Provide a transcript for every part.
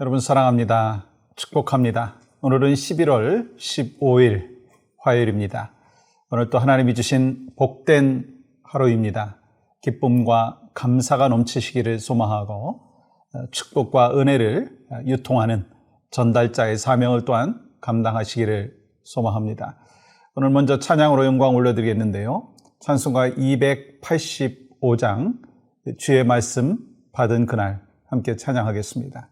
여러분 사랑합니다. 축복합니다. 오늘은 11월 15일 화요일입니다. 오늘 또 하나님이 주신 복된 하루입니다. 기쁨과 감사가 넘치시기를 소망하고 어, 축복과 은혜를 유통하는 전달자의 사명을 또한 감당하시기를 소망합니다. 오늘 먼저 찬양으로 영광 올려드리겠는데요. 찬송가 285장 주의 말씀 받은 그날 함께 찬양하겠습니다.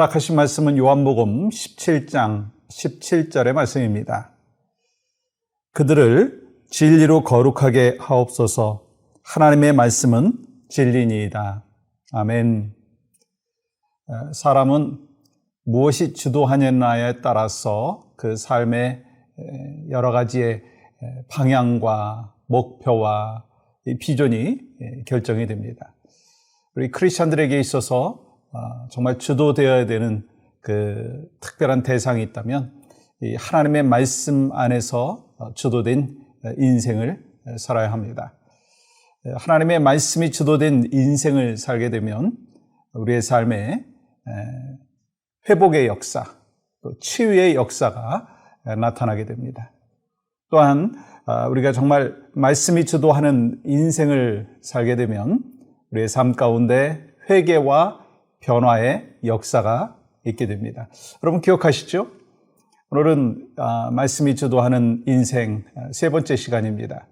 허락하신 말씀은 요한복음 17장 17절의 말씀입니다. 그들을 진리로 거룩하게 하옵소서 하나님의 말씀은 진리니이다. 아멘. 어, 사람은 무엇이 주도하느냐에 따라서 그 삶의 에, 여러 가지의 에, 방향과 목표와 이 비전이 에, 결정이 됩니다. 우리 크리스천들에게 있어서 어, 정말 주도되어야 되는 그 특별한 대상이 있다면 이 하나님의 말씀 안에서 어, 주도된 인생을 살아야 합니다. 하나님의 말씀이 주도된 인생을 살게 되면 우리의 삶에 회복의 역사, 또 치유의 역사가 나타나게 됩니다. 또한 아, 우리가 정말 말씀이 주도하는 인생을 살게 되면 우리의 삶 가운데 회개와 변화의 역사가 있게 됩니다. 여러분 기억하시죠? 오늘은 아, 말씀이 주도하는 인생 아, 세 번째 시간입니다.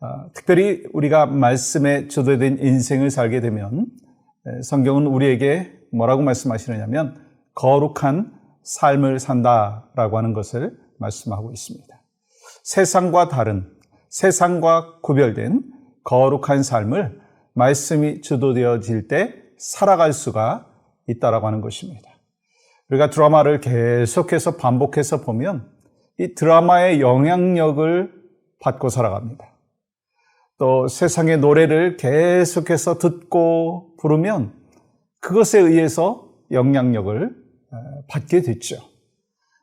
아, 특별히 우리가 말씀에 주도된 인생을 살게 되면 에, 성경은 우리에게 뭐라고 말씀하시느냐면 거룩한 삶을 산다라고 하는 것을 말씀하고 있습니다. 세상과 다른 세상과 구별된 거룩한 삶을 말씀이 주도되어질 때 살아갈 수가 있다라고 하는 것입니다. 우리가 드라마를 계속해서 반복해서 보면 이 드라마의 영향력을 받고 살아갑니다. 또 세상의 노래를 계속해서 듣고 부르면 그것에 의해서 영향력을 받게 됐죠.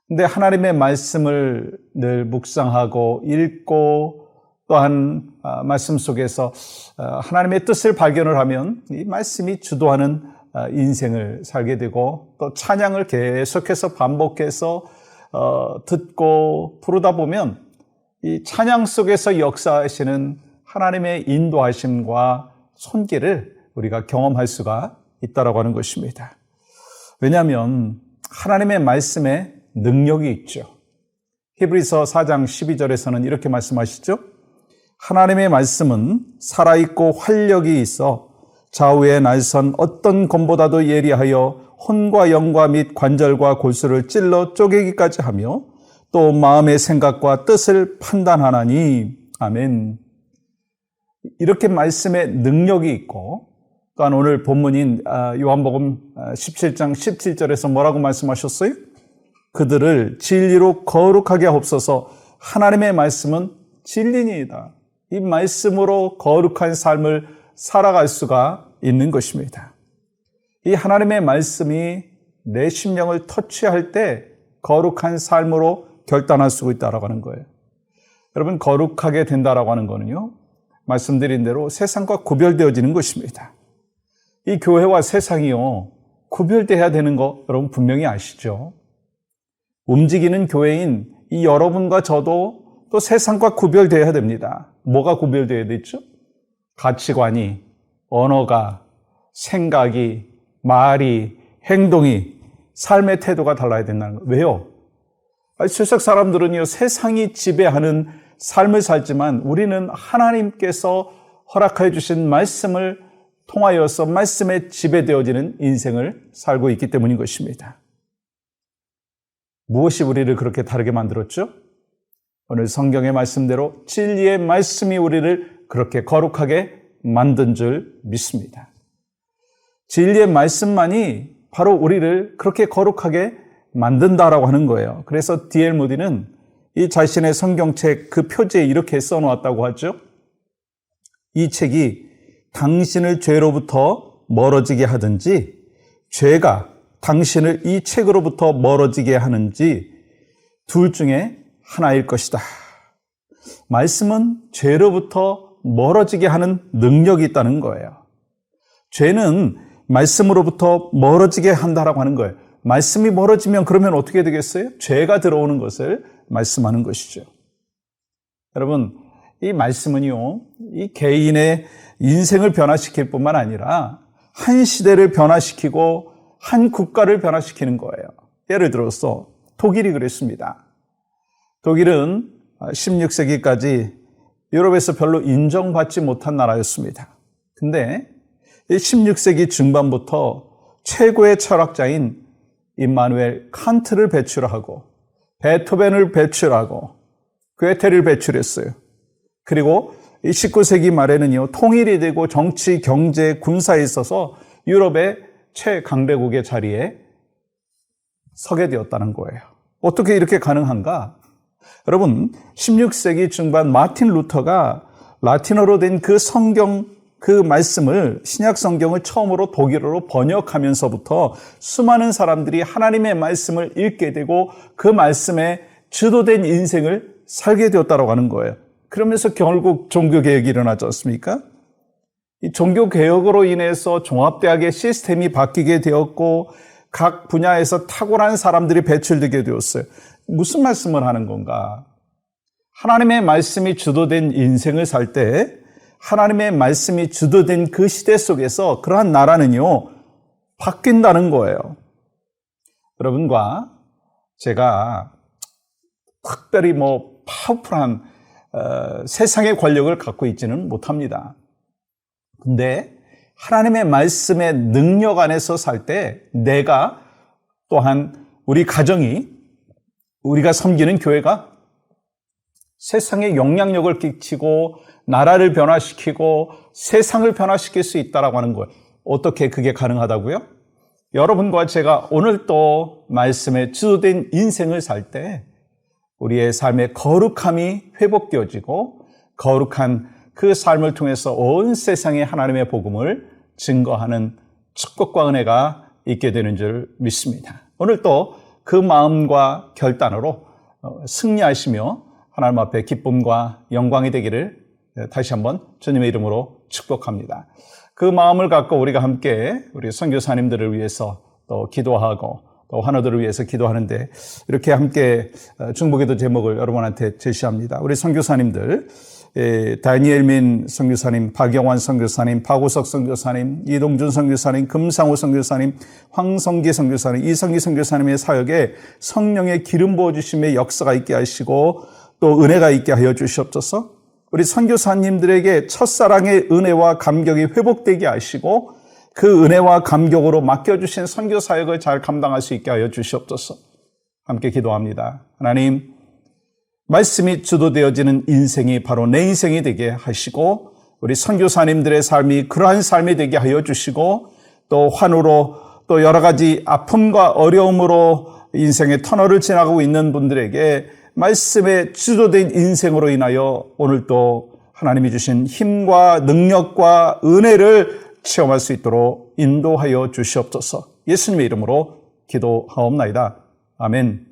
근데 하나님의 말씀을 늘 묵상하고 읽고 또한 아, 말씀 속에서 아, 하나님의 뜻을 발견을 하면 이 말씀이 주도하는 아, 인생을 살게 되고 또 찬양을 계속해서 반복해서 어, 듣고 부르다 보면 이 찬양 속에서 역사하시는 하나님의 인도하심과 손길을 우리가 경험할 수가 있다라고 하는 것입니다. 왜냐하면 하나님의 말씀에 능력이 있죠. 히브리서 4장 12절에서는 이렇게 말씀하시죠. 하나님의 말씀은 살아있고 활력이 있어 좌우에 날선 어떤 검보다도 예리하여 혼과 영과 및 관절과 골수를 찔러 쪼개기까지 하며 또 마음의 생각과 뜻을 판단하나니 아멘. 이렇게 말씀의 능력이 있고 또한 오늘 본문인 아, 요한복음 17장 17절에서 뭐라고 말씀하셨어요? 그들을 진리로 거룩하게 하옵소서 하나님의 말씀은 진리니이다. 이 말씀으로 거룩한 삶을 살아갈 수가 있는 것입니다. 이 하나님의 말씀이 내 심령을 터치할 때 거룩한 삶으로 결단할 수 있다라고 하는 거예요. 여러분 거룩하게 된다라고 하는 거는요. 말씀드린 대로 세상과 구별되어지는 것입니다. 이 교회와 세상이요. 구별돼야 되는 거 여러분 분명히 아시죠? 움직이는 교회인 이 여러분과 저도 또 세상과 구별돼야 됩니다. 뭐가 구별돼야 되죠? 가치관이, 언어가, 생각이, 말이, 행동이, 삶의 태도가 달라야 된다는 거예요. 왜요? 아니, 세상 사람들은요, 세상이 지배하는 삶을 살지만 우리는 하나님께서 허락해 주신 말씀을 통하여서 말씀에 지배되어지는 인생을 살고 있기 때문인 것입니다. 무엇이 우리를 그렇게 다르게 만들었죠? 오늘 성경의 말씀대로 진리의 말씀이 우리를 그렇게 거룩하게 만든 줄 믿습니다. 진리의 말씀만이 바로 우리를 그렇게 거룩하게 만든다라고 하는 거예요. 그래서 D.L. 모디는 이 자신의 성경책 그 표지에 이렇게 써 놓았다고 하죠. 이 책이 당신을 죄로부터 멀어지게 하든지 죄가 당신을 이 책으로부터 멀어지게 하는지 둘 중에 하나일 것이다. 말씀은 죄로부터 멀어지게 하는 능력이 있다는 거예요. 죄는 말씀으로부터 멀어지게 한다라고 하는 거예요. 말씀이 멀어지면 그러면 어떻게 되겠어요? 죄가 들어오는 것을 말씀하는 것이죠. 여러분, 이 말씀은요, 이 개인의 인생을 변화시킬 뿐만 아니라 한 시대를 변화시키고 한 국가를 변화시키는 거예요. 예를 들어서 독일이 그랬습니다. 독일은 16세기까지 유럽에서 별로 인정받지 못한 나라였습니다. 근데 16세기 중반부터 최고의 철학자인 임마누엘 칸트를 배출하고 베토벤을 배출하고 괴테를 배출했어요. 그리고 19세기 말에는요, 통일이 되고 정치, 경제, 군사에 있어서 유럽의 최강대국의 자리에 서게 되었다는 거예요. 어떻게 이렇게 가능한가? 여러분, 16세기 중반 마틴 루터가 라틴어로 된 그 성경 그 말씀을 신약 성경을 처음으로 독일어로 번역하면서부터 수많은 사람들이 하나님의 말씀을 읽게 되고 그 말씀에 주도된 인생을 살게 되었다고 하는 거예요. 그러면서 결국 종교개혁이 일어나지 않습니까? 이 종교개혁으로 인해서 종합대학의 시스템이 바뀌게 되었고 각 분야에서 탁월한 사람들이 배출되게 되었어요. 무슨 말씀을 하는 건가? 하나님의 말씀이 주도된 인생을 살 때 하나님의 말씀이 주도된 그 시대 속에서 그러한 나라는요, 바뀐다는 거예요. 여러분과 제가 특별히 뭐 파워풀한 어, 세상의 권력을 갖고 있지는 못합니다. 근데 하나님의 말씀의 능력 안에서 살 때 내가 또한 우리 가정이 우리가 섬기는 교회가 세상에 영향력을 끼치고 나라를 변화시키고 세상을 변화시킬 수 있다라고 하는 거예요. 어떻게 그게 가능하다고요? 여러분과 제가 오늘 또 말씀에 주도된 인생을 살 때 우리의 삶의 거룩함이 회복되어지고 거룩한 그 삶을 통해서 온 세상에 하나님의 복음을 증거하는 축복과 은혜가 있게 되는 줄 믿습니다. 오늘 또 그 마음과 결단으로 어, 승리하시며 하나님 앞에 기쁨과 영광이 되기를 다시 한번 주님의 이름으로 축복합니다. 그 마음을 갖고 우리가 함께 우리 선교사님들을 위해서 또 기도하고 또 환우들을 위해서 기도하는데 이렇게 함께 중보기도 제목을 여러분한테 제시합니다. 우리 선교사님들 다니엘민 선교사님, 박영환 선교사님, 박우석 선교사님, 이동준 선교사님, 금상호 선교사님, 황성기 선교사님, 이성기 선교사님의 사역에 성령의 기름 부어 주심의 역사가 있게 하시고 또 은혜가 있게 하여 주시옵소서. 우리 선교사님들에게 첫사랑의 은혜와 감격이 회복되게 하시고 그 은혜와 감격으로 맡겨주신 선교 사역을 잘 감당할 수 있게 하여 주시옵소서. 함께 기도합니다. 하나님, 말씀이 주도되어지는 인생이 바로 내 인생이 되게 하시고 우리 선교사님들의 삶이 그러한 삶이 되게 하여 주시고 또 환우로 또 여러 가지 아픔과 어려움으로 인생의 터널을 지나가고 있는 분들에게 말씀에 주도된 인생으로 인하여 오늘 또 하나님이 주신 힘과 능력과 은혜를 체험할 수 있도록 인도하여 주시옵소서. 예수님의 이름으로 기도하옵나이다. 아멘.